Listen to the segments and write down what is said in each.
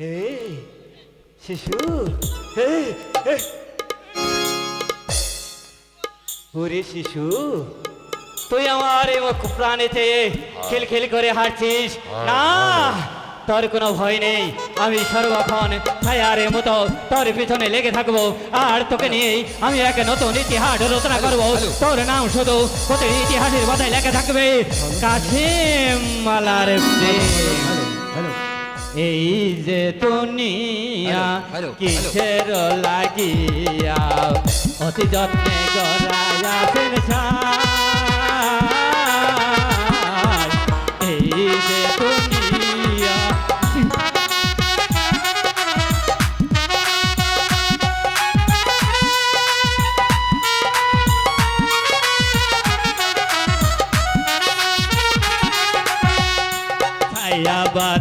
হে শিশু হে। ওরে শিশু তুই আমার মুখ প্রাণেতে খেল খেল করে হারছিস। না তোর কোনো ভয় নেই। আমি সর্বক্ষণ ছায়ারের মতো তোর পিছনে লেগে থাকব। আর তোকে নিয়ে আমি এক নতুন ইতিহাস রচনা করব। তোর নাম শুধু কত ইতিহাসের কথায় লেখা থাকবে। কাশিম মালার প্রেম। এই যে দুনিয়া হ্যালো, কিসের লাগিয়া অতি যত্নে গড়াইয়াছেন ছাই। এই যে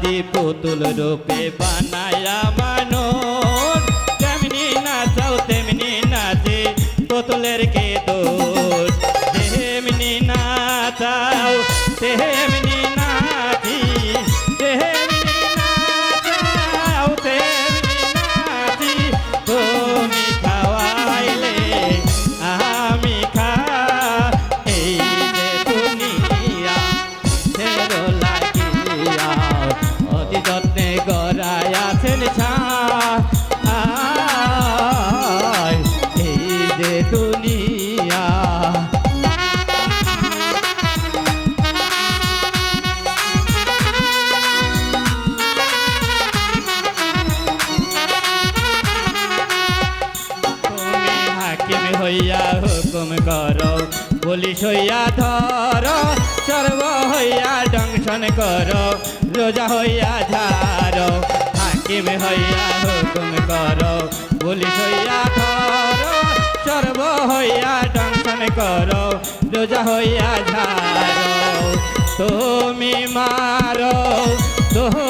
ছায়াবাদী পুতুল রূপে বানায়া মানুষ যেমনি নাচাও তেমনি নাচে পুতুলের কে দোষ হইয়া হুকুম করো, পুলিশ হইয়া ধর, সর্ব হইয়া দংশন করো, রোজা হইয়া ঝাড়ো, হাকিম হইয়া হুকুম করো, পুলিশ হইয়া ধর, সর্ব হইয়া দংশন করো, রোজা হইয়া ঝাড়ো। তুমি মারো, তুমি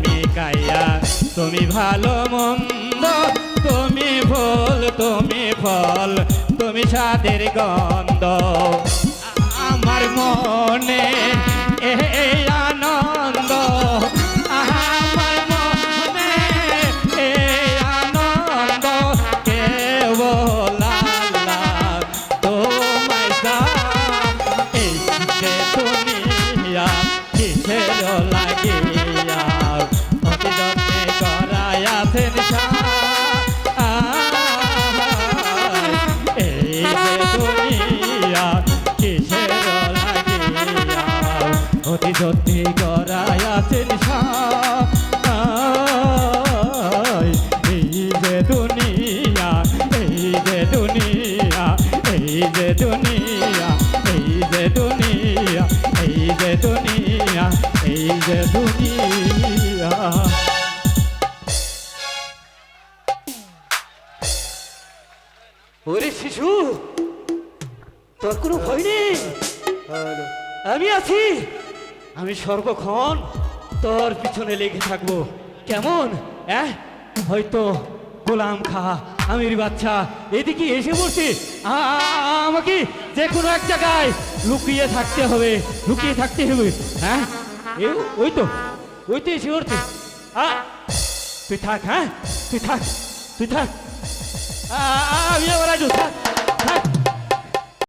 তুমি ভালো মন্দ তুমি ভুল তুমি ফল তুমি সাদের গন্ধ। আমার মনে এই যত্নে করায়াছেন সাই। এই যে দুনিয়া, এই যে দুনিয়া, এই যে দুনিয়া, এই যে দুনিয়া, এই যে দুনিয়া, এই যে দুনিয়া। ওরে শিশু, তোর কোনো ভয় নেই? আমি আছি। আমি সর্বক্ষণ তোর পিছনে লেগে থাকব। কেমন? হ্যাঁ হয়তো গোলাম খা, আমির বাচ্চা, এদিকে এসে পড়ছে আমাকে যে কোনো এক জায়গায় লুকিয়ে থাকতে হবে, লুকিয়ে থাকতে হবে। হ্যাঁ ওই তো ওই তো এসে পড়ছে। তুই থাক হ্যাঁ তুই থাক তুই থাক। আমি আবার আসব, থাক থাক।